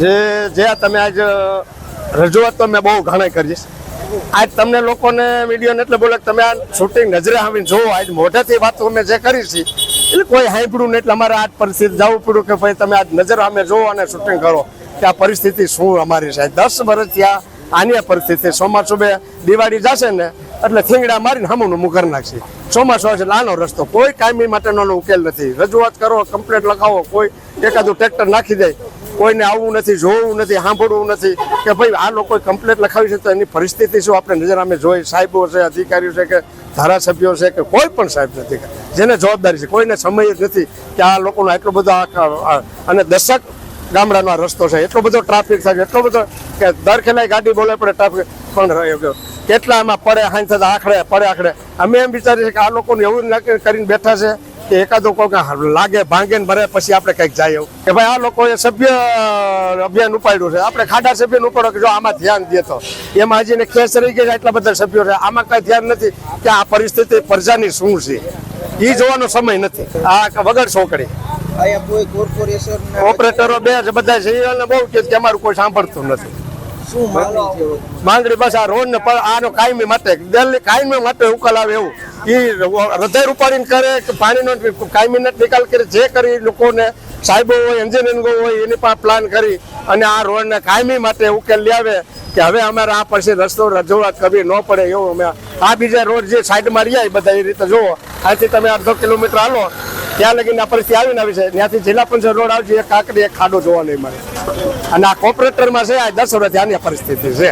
જે જે તમે આજ રજૂઆત તો મેં બહુ ઘણા કરીશ આજ તમને લોકોને મીડિયાને એટલે બોલે તમે આ શૂટિંગ નજરે આવીને જોવો આજ મોઢેથી વાતો અમે જે કરી છે, એટલે કોઈ સાંભળ્યું નહીં, એટલે અમારે આજ પરિસ્થિતિ જવું પડ્યું કે ભાઈ તમે આજ નજર અમે જોવો અને શૂટિંગ કરો, કે આ પરિસ્થિતિ શું અમારી છે. દસ વર્ષ ત્યાં આની પરિસ્થિતિ ચોમાસું બે દિવાળી જશે ને, એટલે થીંગડા મારીને હમુનું મુકર કરી નાખશે. ચોમાસું એટલે આનો રસ્તો. કોઈ કાયમી માટેનો ઉકેલ નથી. રજૂઆત કરો, કમ્પ્લેટ લખાવો, કોઈ એકાદું ટ્રેક્ટર નાખી દે કોઈને આવવું નથી, જોવું નથી, સાંભળવું નથી કે ભાઈ, આ લોકો કમ્પ્લેટ લખાવી છે તો એની પરિસ્થિતિ શું? આપણે નજર અમે જોઈ, સાહેબો છે, અધિકારીઓ છે કે ધારાસભ્યો છે કે કોઈ પણ સાહેબ નથી જેને જવાબદારી છે. કોઈને સમય જ નથી કે આ લોકોનો એટલો બધો અને દશક ગામડાનો રસ્તો છે. એટલો બધો ટ્રાફિક થાય એટલો બધો કે દર ખેલાય ગાડી બોલે પડે ટ્રાફિક પણ રહ્યો કેટલા એમાં પડે હાઈ થતા આખડે પડે આખડે અમે એમ વિચારીએ છીએ કે આ લોકોને એવું કરીને બેઠા છે કે એકાદો કોઈ કાંઈ લાગે ભાંગે ને ભરે પછી આપણે કંઈક જાય એવું. કે ભાઈ આ લોકોએ સભ્ય અભિયાન ઉપાડ્યું છે. આપણે ખાડા સભ્યનું ઉપાડો કે જો આમાં ધ્યાન દે તો. એમાં હજી ને કેસ રહી ગયા એટલા બધા સભ્યો છે. આમાં કઈ ધ્યાન નથી કે આ પરિસ્થિતિ પ્રજાની શું છે. એ જોવાનો સમય નથી. આ વગર છોકરી. ઓપરેટરો બે બધા છે. બહુ કે અમારું કોઈ સાંભળતું નથી. માંગણી બસ આ રોડ ને આનો કાયમી માટે દિલ્હી કાયમી માટે ઉકેલ આવે એવું. એ હૃદય રૂપાણી કરે કે પાણીનો કાયમી નિકાલ કરે. જે કરી લોકોને, સાહેબો હોય એન્જિનિયરિંગ હોય, એની પણ પ્લાન કરી અને આ રોડને કાયમી માટે ઉકેલ લાવે કે હવે અમારે આ પછી રસ્તો રજૂઆત કરવી ન પડે એવું અમે આ બીજા રોડ જે સાઈડમાં રહ્યા એ બધા એ રીતે જુઓ. આથી તમે અડધો કિલોમીટર હાલો. ત્યાં લગીને આપણે આવીને આવી છે. ત્યાંથી જિલ્લા પંચાયત રોડ આવશે એક કાકડી એક ખાડો જોવા નહીં મળે. અને આ કોર્પોરેટરમાં છે, આ દસ વર્ષ ત્યાંની પરિસ્થિતિ છે.